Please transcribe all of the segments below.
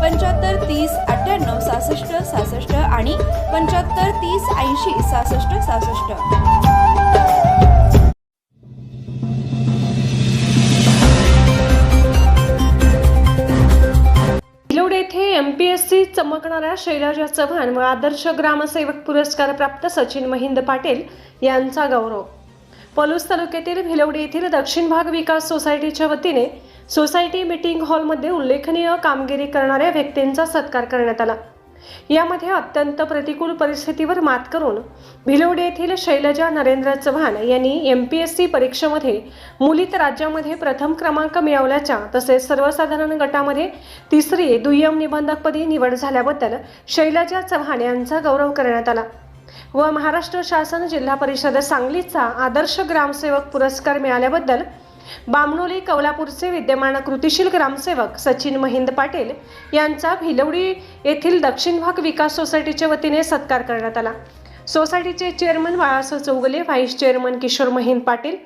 पंच्याहत्तर तीस अठ्ठ्याण्णव सहासष्ट सहासष्ट आणि पंच्याहत्तर तीस ऐंशी सहासष्ट सहासष्ट. येथे एम पी एस सी चमकणाऱ्या शैलजा चव्हाण व आदर्श ग्रामसेवक पुरस्कार प्राप्त सचिन महिंद पाटील यांचा गौरव. पलूस तालुक्यातील भिलवडी येथील दक्षिण भाग विकास सोसायटीच्या वतीने सोसायटी मीटिंग हॉलमध्ये उल्लेखनीय कामगिरी करणाऱ्या व्यक्तींचा सत्कार करण्यात आला. यामध्ये अत्यंत प्रतिकूल परिस्थितीवर मात करून भिलवडी येथील शैलजा नरेंद्र चव्हाण यांनी एम पी एस सी परीक्षेमध्ये मुलीत राज्यामध्ये प्रथम क्रमांक मिळवल्याच्या तसेच सर्वसाधारण गटामध्ये तिसरी दुय्यम निबंधकपदी निवड झाल्याबद्दल शैलजा चव्हाण यांचा गौरव करण्यात आला. व महाराष्ट्र शासन जिल्हा परिषद सांगलीचा आदर्श ग्रामसेवक पुरस्कार मिळाल्याबद्दल बामणोली कौलापूरचे विद्यमान कृतिशील ग्रामसेवक सचिन महिंद पाटील यांचा भिलवडी येथील दक्षिण भाग विकास सोसायटीच्या वतीने सत्कार करण्यात आला. सोसायटीचे chairman Balasaheb Chougule vice chairman Kishor Mahind Patil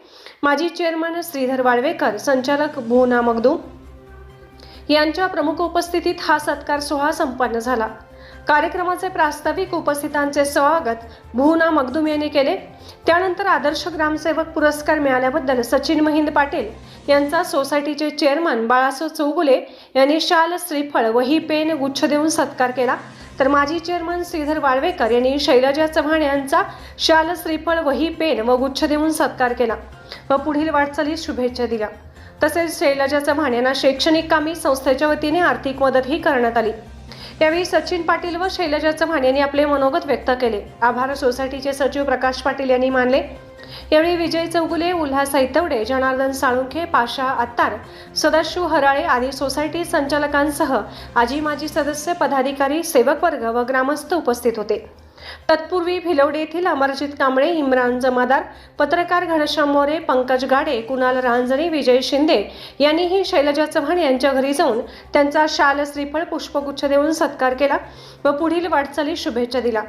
माजी चेअरमन श्रीधर वाळवेकर संचालक भुवना मगदू यांच्या प्रमुख उपस्थितीत हा सत्कार सोहळा संपन्न झाला. कार्यक्रमाचे प्रास्ताविक उपस्थितांचे स्वागत भुवना मगदुम यांनी केले. त्यानंतर आदर्श ग्रामसेवक पुरस्कार मिळाल्याबद्दल सचिन महिंद पाटील यांचा सोसायटीचे चेअरमन बाळासाहेब चौगुले यांनी शाल श्रीफळ वही पेन गुच्छ देऊन सत्कार केला. तर माजी चेअरमन श्रीधर वाळवेकर यांनी शैलजा चव्हाण यांचा शाल श्रीफळ वही पेन व गुच्छ देऊन सत्कार केला व पुढील वाटचालीस शुभेच्छा दिल्या. तसेच शैलजा चव्हाण यांना शैक्षणिक कामी संस्थेच्या वतीने आर्थिक मदतही करण्यात आली. यावेळी सचिन पाटील व शैलजा चव्हाण यांनी आपले मनोगत व्यक्त केले. आभार सोसायटीचे सचिव प्रकाश पाटील यांनी मानले. यावेळी विजय चौगुले उल्हास ऐतवडे जनार्दन साळुंखे पाशा अत्तार सदाशिव हराळे आदी सोसायटी संचालकांसह आजी माजी सदस्य पदाधिकारी सेवक वर्ग व ग्रामस्थ उपस्थित होते. तत्पूर्वी भिलवडे येथील अमरजित कांबळे इम्रान जमादार पत्रकार घनश्याम मोरे पंकज गाडे कुणाल रांजणे विजय शिंदे यांनीही शैलजा चव्हाण यांच्या घरी जाऊन त्यांचा शाल श्रीफळ पुष्पगुच्छ देऊन सत्कार केला व पुढील वाटचाली शुभेच्छा दिला